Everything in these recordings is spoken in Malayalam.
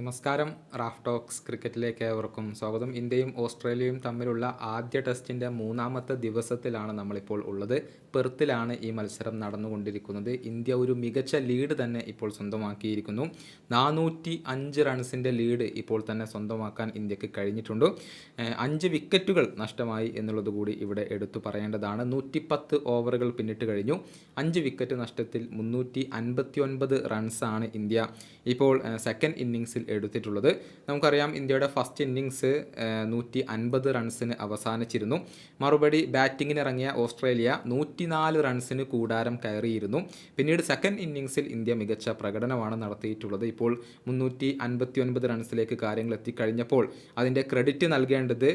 നമസ്കാരം. റാഫ് ടോക്സ് ക്രിക്കറ്റിലേക്ക് ഏവർക്കും സ്വാഗതം. ഇന്ത്യയും ഓസ്ട്രേലിയയും തമ്മിലുള്ള ആദ്യ ടെസ്റ്റിന്റെ മൂന്നാമത്തെ ദിവസത്തിലാണ് നമ്മളിപ്പോൾ ഉള്ളത്. പെർത്തിലാണ് ഈ മത്സരം നടന്നുകൊണ്ടിരിക്കുന്നത്. ഇന്ത്യ ഒരു മികച്ച ലീഡ് തന്നെ ഇപ്പോൾ സ്വന്തമാക്കിയിരിക്കുന്നു. നാനൂറ്റി അഞ്ച് റൺസിന്റെ ലീഡ് ഇപ്പോൾ തന്നെ സ്വന്തമാക്കാൻ ഇന്ത്യയ്ക്ക് കഴിഞ്ഞിട്ടുണ്ട്. അഞ്ച് വിക്കറ്റുകൾ നഷ്ടമായി എന്നുള്ളത് കൂടി ഇവിടെ എടുത്തു പറയേണ്ടതാണ്. നൂറ്റിപ്പത്ത് ഓവറുകൾ പിന്നിട്ട് കഴിഞ്ഞു. അഞ്ച് വിക്കറ്റ് നഷ്ടത്തിൽ മുന്നൂറ്റി അൻപത്തി ഒൻപത് റൺസാണ് ഇന്ത്യ ഇപ്പോൾ സെക്കൻഡ് ഇന്നിങ്സിൽ എടുത്തിട്ടുള്ളത്. നമുക്കറിയാം ഇന്ത്യയുടെ ഫസ്റ്റ് ഇന്നിങ്സ് നൂറ്റി അൻപത് റൺസിന് അവസാനിച്ചിരുന്നു. മറുപടി ബാറ്റിങ്ങിനിറങ്ങിയ ഓസ്ട്രേലിയ നൂറ്റിനാല് റൺസിന് കൂടാരം കയറിയിരുന്നു. പിന്നീട് സെക്കൻഡ് ഇന്നിങ്സിൽ ഇന്ത്യ മികച്ച പ്രകടനമാണ് നടത്തിയിട്ടുള്ളത്. ഇപ്പോൾ മുന്നൂറ്റി അൻപത്തി ഒൻപത് റൺസിലേക്ക് കാര്യങ്ങൾ എത്തിക്കഴിഞ്ഞപ്പോൾ അതിന്റെ ക്രെഡിറ്റ് നൽകേണ്ടത്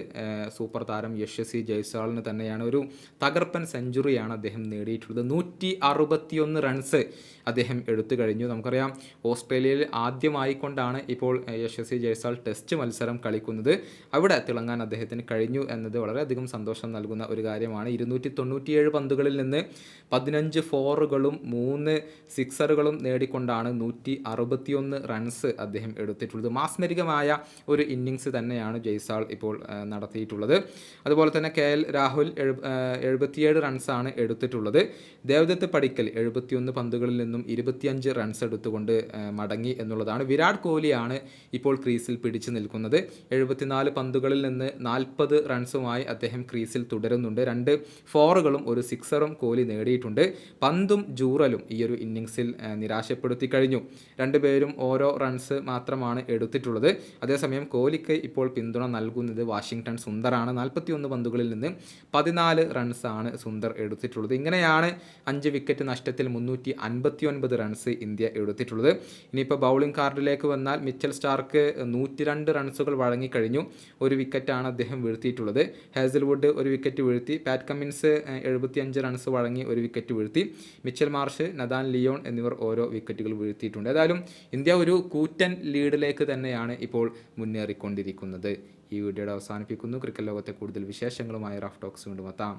സൂപ്പർ താരം യശസ്വി ജയ്സ്വാളിന് തന്നെയാണ്. ഒരു തകർപ്പൻ സെഞ്ചുറിയാണ് അദ്ദേഹം നേടിയിട്ടുള്ളത്. നൂറ്റി അറുപത്തിയൊന്ന് റൺസ് അദ്ദേഹം എടുത്തു കഴിഞ്ഞു. നമുക്കറിയാം ഓസ്ട്രേലിയയിൽ ആദ്യമായിക്കൊണ്ടാണ് ഇപ്പോൾ യശസ്വി ജയ്സാൾ ടെസ്റ്റ് മത്സരം കളിക്കുന്നത്. അവിടെ തിളങ്ങാൻ അദ്ദേഹത്തിന് കഴിഞ്ഞു എന്നത് വളരെയധികം സന്തോഷം നൽകുന്ന ഒരു കാര്യമാണ്. ഇരുന്നൂറ്റി തൊണ്ണൂറ്റിയേഴ് പന്തുകളിൽ നിന്ന് പതിനഞ്ച് ഫോറുകളും മൂന്ന് സിക്സറുകളും നേടിക്കൊണ്ടാണ് നൂറ്റി അറുപത്തിയൊന്ന് റൺസ് അദ്ദേഹം എടുത്തിട്ടുള്ളത്. മാസ്മരികമായ ഒരു ഇന്നിങ്സ് തന്നെയാണ് ജയ്സാൾ ഇപ്പോൾ നടത്തിയിട്ടുള്ളത്. അതുപോലെ തന്നെ കെ എൽ രാഹുൽ എഴുപത്തിയേഴ് റൺസാണ് എടുത്തിട്ടുള്ളത്. ദേവദത്ത് പടിക്കൽ എഴുപത്തിയൊന്ന് പന്തുകളിൽ നിന്നും ഇരുപത്തിയഞ്ച് റൺസ് എടുത്തുകൊണ്ട് മടങ്ങി എന്നുള്ളതാണ്. വിരാട് കോഹ്ലിയാണ് ഇപ്പോൾ ക്രീസിൽ പിടിച്ചു നിൽക്കുന്നത്. എഴുപത്തിനാല് പന്തുകളിൽ നിന്ന് നാൽപ്പത് റൺസുമായി അദ്ദേഹം ക്രീസിൽ തുടരുന്നുണ്ട്. രണ്ട് ഫോറുകളും ഒരു സിക്സറും കോഹ്ലി നേടിയിട്ടുണ്ട്. പന്തും ജൂറലും ഈ ഒരു ഇന്നിങ്സിൽ നിരാശപ്പെടുത്തി കഴിഞ്ഞു. രണ്ടുപേരും ഓരോ റൺസ് മാത്രമാണ് എടുത്തിട്ടുള്ളത്. അതേസമയം കോഹ്ലിക്ക് ഇപ്പോൾ പിന്തുണ നൽകുന്നത് വാഷിങ്ടൺ സുന്ദറാണ്. നാൽപ്പത്തി ഒന്ന് പന്തുകളിൽ നിന്ന് പതിനാല് റൺസാണ് സുന്ദർ എടുത്തിട്ടുള്ളത്. ഇങ്ങനെയാണ് അഞ്ച് വിക്കറ്റ് നഷ്ടത്തിൽ മുന്നൂറ്റി അൻപത്തി ഒൻപത് റൺസ് ഇന്ത്യ എടുത്തിട്ടുള്ളത്. ഇനിയിപ്പോൾ ബൗളിംഗ് കാർഡിലേക്ക് വന്നാൽ മിച്ചൽ സ്റ്റാർക്ക് നൂറ്റി രണ്ട് റൺസുകൾ വഴങ്ങിക്കഴിഞ്ഞു. ഒരു വിക്കറ്റാണ് അദ്ദേഹം വീഴ്ത്തിയിട്ടുള്ളത്. ഹാസൽവുഡ് ഒരു വിക്കറ്റ് വീഴ്ത്തി. പാറ്റ് കമ്മിൻസ് എഴുപത്തിയഞ്ച് റൺസ് വഴങ്ങി ഒരു വിക്കറ്റ് വീഴ്ത്തി. മിച്ചൽ മാർഷ് നദാൻ ലിയോൺ എന്നിവർ ഓരോ വിക്കറ്റുകൾ വീഴ്ത്തിയിട്ടുണ്ട്. ഏതായാലും ഇന്ത്യ ഒരു കൂറ്റൻ ലീഡിലേക്ക് തന്നെയാണ് ഇപ്പോൾ മുന്നേറിക്കൊണ്ടിരിക്കുന്നത്. ഈ വീഡിയോയുടെ അവസാനിപ്പിക്കുന്നു. ക്രിക്കറ്റ് ലോകത്തെ കൂടുതൽ വിശേഷങ്ങളുമായി റഫ് ടോക്സ് വീണ്ടും എത്താം.